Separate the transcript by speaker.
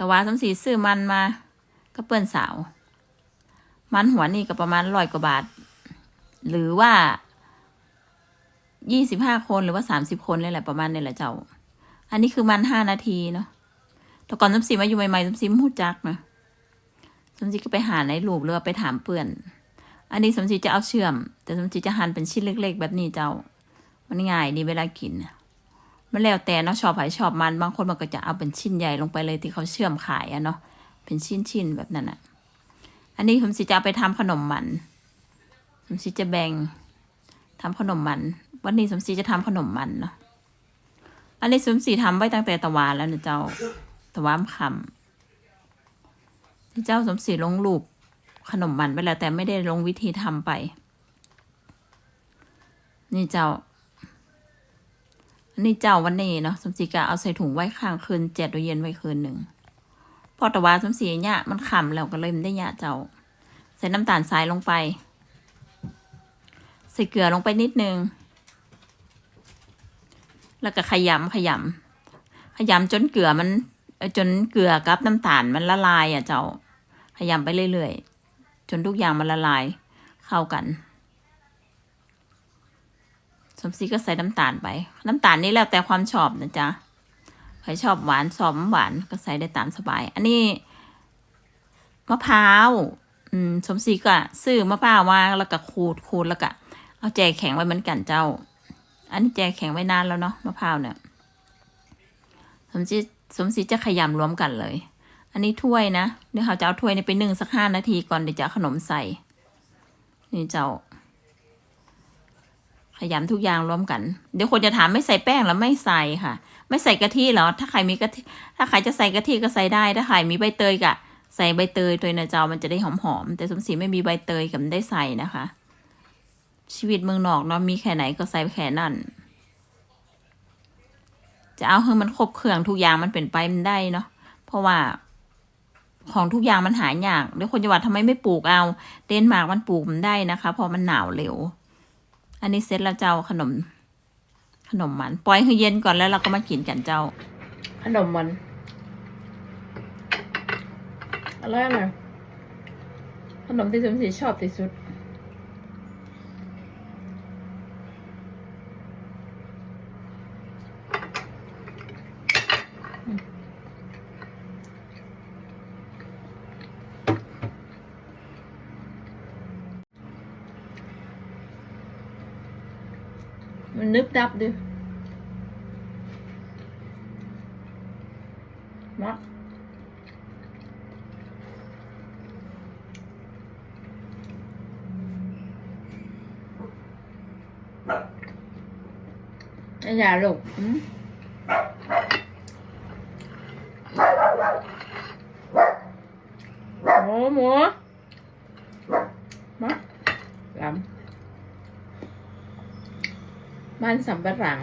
Speaker 1: แต่ว่าสมศรีซื้อมันมาก็เปื้อนสาว มันหัวนี่ก็ประมาณร้อยกว่าบาท หรือว่ายี่สิบห้าคนหรือว่าสามสิบคนเลยแหละประมาณนี่แหละเจ้า อันนี้คือมันห้านาทีเนาะแต่ก่อนสมศรีมาอยู่ใหม่ๆสมศรีม่รู้จักนะสมศรีก็ไปหาในรูปหรือไปถามเพื่อน อันนี้สมศรีจะเอาเชื่อม แต่สมศรีจะหั่นเป็นชิ้นเล็ก ๆ แบบนี้เจ้า มันง่ายดีเวลากินนะ มันแล้วแต่เนาะชอบไผชอบมันบางคนมันก็จะเอาเป็นชิ้นใหญ่ลงไปเลยที่เขาเชื่อมขายอะเนาะเป็นชิ้นๆแบบนั้นอะอันนี้ผมสิจะเอาไปทำขนมมันผมสิจะแบ่งทำขนมมัน วันนี้สมศรีจะทำขนมมันเนาะอันนี้สมศรีทำไว้ตั้งแต่ตะวานแล้วนะเจ้าตะวานคำที่เจ้าสมศรีลงรูปขนมมันไปแล้วแต่ไม่ได้ลงวิธีทำไป นี่เจ้า นนี้เจ้าวันนี้เนาะสมศรีก็เอาใส่ถุงไว้ข้างคืนเจ็ดตู้เย็นไว้คืนหนึ่งพอตะวาสมศรีเนี่ยมันขำแล้วก็เลยไม่ได้เนี่ยเจ้า ใส่น้ำตาลทรายลงไป ใส่เกลือลงไปนิดนึง แล้วก็ขยำขยำขยำจนเกลือมันจนเกลือกับน้ำตาลมันละลายอะเจ้า ขยำไปเรื่อยๆ จนทุกอย่างมันละลาย เข้ากัน สมศรีก็ใส่น้ำตาลไป น้ำตาลนี่แล้วแต่ความชอบนะจ๊ะ ใครชอบหวานชอบหวานก็ใส่ได้ตามสบาย อันนี้มะพร้าวอืมสมศรีก็ซื้อมะพร้าวมาแล้วก็ขูดขูดแล้วก็เอาแจกแข็งไว้เหมือนกันเจ้า อันนี้แจกแข็งไว้นานแล้วเนาะมะพร้าวเนี่ย สมศรีสมศรีจะขยำรวมกันเลย อันนี้ถ้วยนะเดี๋ยวเขาจะเอาถ้วยนี้ไปนึ่งสักห้านาทีก่อนเดี๋ยวจะขนมใส่ นี่เจ้า ขยำทุกอย่างรวมกัน เดี๋ยวคนจะถามไม่ใส่แป้งแล้วไม่ใส่ค่ะ ไม่ใส่กะทิเหรอ ถ้าใครมีกะทิถ้าใครจะใส่กะทิก็ใส่ได้ ถ้าใครมีใบเตยก็ใส่ใบเตยตัวนะเจ้ามันจะได้หอมๆ แต่สมศรีไม่มีใบเตยกับได้ใส่นะคะ ชีวิตเมืองนอกเนาะมีแค่ไหนก็ใส่แค่นั่นจะเอาให้มันครบเครื่องทุกอย่างมันเป็นไปมันได้เนาะ เพราะว่าของทุกอย่างมันหายากเดี๋ยวคนจะว่าทำไมไม่ปลูกเอา เดนมาร์กมันปลูกมันได้นะคะ เพราะมันหนาวเร็ว อันนี้เสร็จแล้วเจ้าขนม ขนมมัน ปล่อยให้เย็นก่อนแล้วเราก็มากินกันเจ้า ขนมมันอร่อยไหมขนมที่สมศรีชอบที่สุด มันนึบดับดิมาไอ้ยาลูกอืมหมูหมูมาลำ มันสำปะหลัง